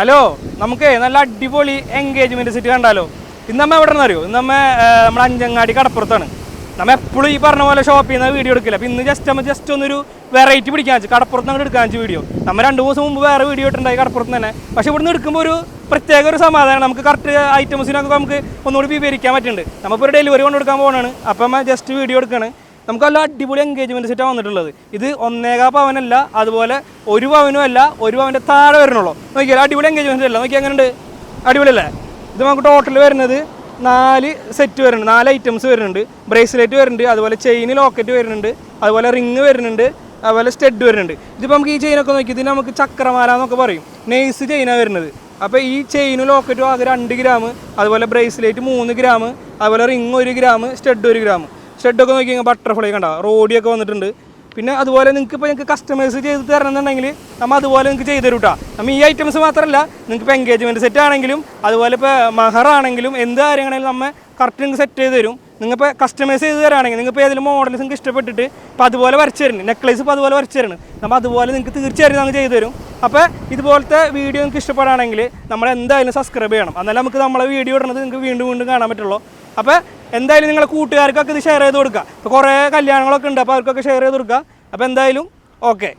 Hello നമുക്ക് നല്ല അടിപൊളി എൻഗേജ്മെന്റ് സെറ്റ് കണ്ടാലോ? ഇന്നമ്മ എവിടെ നിന്ന് അറിയോ? ഇന്നമ്മ നമ്മുടെ അഞ്ചങ്ങാടി കടപ്പുറത്താണ്. നമ്മൾ എപ്പോഴും ഈ പറഞ്ഞ പോലെ ഷോപ്പിൽ നിന്ന് വീഡിയോ എടുക്കില്ല. അപ്പം ഇന്ന് ജസ്റ്റ് നമ്മൾ ജസ്റ്റ് ഒന്നൊരു വെറൈറ്റി പിടിക്കാൻ വെച്ചു. കടപ്പുറത്ത് നിന്ന് എടുക്കാൻ വെച്ചു വീഡിയോ നമ്മൾ രണ്ട് ദിവസം മുമ്പ് വേറെ വീഡിയോ ഇട്ടുണ്ടായി കടപ്പുറത്ത് തന്നെ. പക്ഷേ ഇവിടുന്ന് എടുക്കുമ്പോൾ ഒരു പ്രത്യേക ഒരു സമാധാനം. നമുക്ക് കറക്റ്റ് ഐറ്റംസിനൊക്കെ നമുക്ക് ഒന്നുകൂടി വിവരിക്കാൻ പറ്റുന്നുണ്ട് നമ്മളിപ്പോൾ ഒരു ഡെലിവറി കൊണ്ടെടുക്കാൻ പോകണാണ് അപ്പം ജസ്റ്റ് വീഡിയോ എടുക്കുകയാണ് നമുക്ക് നല്ല അടിപൊളി എൻഗേജ്മെന്റ് സെറ്റാണ് വന്നിട്ടുള്ളത്. ഇത് ഒന്നേകാ പവനല്ല അതുപോലെ ഒരു പവനും അല്ല ഒരു പവന്റെ താഴെ വരണുള്ളൂ. നോക്കിയാൽ അടിപൊളി എൻഗേജ്മെന്റ് അല്ല? നോക്കിയാൽ എങ്ങനെയുണ്ട്? അടിപൊളിയല്ലേ? ഇത് നമുക്ക് ടോട്ടൽ വരുന്നത് നാല് സെറ്റ് വരുന്നുണ്ട്. നാല് ഐറ്റംസ് വരുന്നുണ്ട്. ബ്രേസ്ലെറ്റ് വരുന്നുണ്ട് അതുപോലെ ചെയിൻ ലോക്കറ്റ് വരുന്നുണ്ട് അതുപോലെ റിങ് വരുന്നുണ്ട് അതുപോലെ സ്റ്റെഡ് വരുന്നുണ്ട്. ഇതിപ്പോൾ നമുക്ക് ഈ ചെയിനൊക്കെ നോക്കി ഇതിന് നമുക്ക് ചക്രമാല എന്നൊക്കെ പറയും. നെയ്സ് ചെയിനാണ് വരുന്നത്. അപ്പോൾ ഈ ചെയിനും ലോക്കറ്റും ആകെ രണ്ട് ഗ്രാം അതുപോലെ ബ്രേസ്ലെറ്റ് മൂന്ന് ഗ്രാം അതുപോലെ റിങ് ഒരു ഗ്രാം സ്റ്റെഡ് ഒരു ഗ്രാം സ്റ്റഡൊക്കെ നോക്കി കഴിഞ്ഞാൽ ബട്ടർഫ്ലൈ കണ്ട റോഡിയൊക്കെ വന്നിട്ടുണ്ട്. പിന്നെ അതുപോലെ നിങ്ങൾക്ക് ഇപ്പോൾ നിങ്ങൾക്ക് കസ്റ്റമേഴ്സ് ചെയ്ത് തരണമെന്നുണ്ടെങ്കിൽ നമ്മൾ അതുപോലെ നിങ്ങൾക്ക് ചെയ്ത് തരും കേട്ടോ നമ്മൾ ഈ ഐറ്റംസ് മാത്രമല്ല നിങ്ങൾക്ക് ഇപ്പോൾ എൻഗേജ്മെന്റ് സെറ്റ് ആണെങ്കിലും അതുപോലെ ഇപ്പോൾ മഹർ ആണെങ്കിലും എന്ത് കാര്യങ്ങളാണെങ്കിലും നമ്മൾ കറക്റ്റ് നിങ്ങൾക്ക് സെറ്റ് ചെയ്ത് തരും. നിങ്ങളിപ്പോൾ കസ്റ്റമൈസ് ചെയ്ത് തരാണെങ്കിൽ നിങ്ങൾക്ക് ഏതെങ്കിലും മോഡൽസ് നിങ്ങൾക്ക് ഇഷ്ടപ്പെട്ടിട്ട് ഇപ്പോൾ അതുപോലെ വരച്ചു തരണം. നെക്ലേസ് ഇപ്പോൾ അതുപോലെ വരച്ചു തരണം. നമ്മൾ അതുപോലെ നിങ്ങൾക്ക് തീർച്ചയായിട്ടും നമുക്ക് ചെയ്തു തരും. അപ്പോൾ ഇതുപോലത്തെ വീഡിയോ നിങ്ങൾക്ക് ഇഷ്ടപ്പെടുകയാണെങ്കിൽ നമ്മൾ എന്തായാലും സബ്സ്ക്രൈബ് ചെയ്യണം. എന്നാലും നമുക്ക് നമ്മളെ വീഡിയോ ഇടുന്നത് നിങ്ങൾക്ക് വീണ്ടും വീണ്ടും കാണാൻ പറ്റുള്ളൂ. അപ്പോൾ എന്തായാലും നിങ്ങളെ കൂട്ടുകാർക്കൊക്കെ ഇത് ഷെയർ ചെയ്ത് കൊടുക്കുക ഇപ്പോൾ കുറേ കല്യാണങ്ങളൊക്കെ ഉണ്ട് അപ്പോൾ അവർക്കൊക്കെ ഷെയർ ചെയ്ത് കൊടുക്കുക അപ്പോൾ എന്തായാലും ഓക്കെ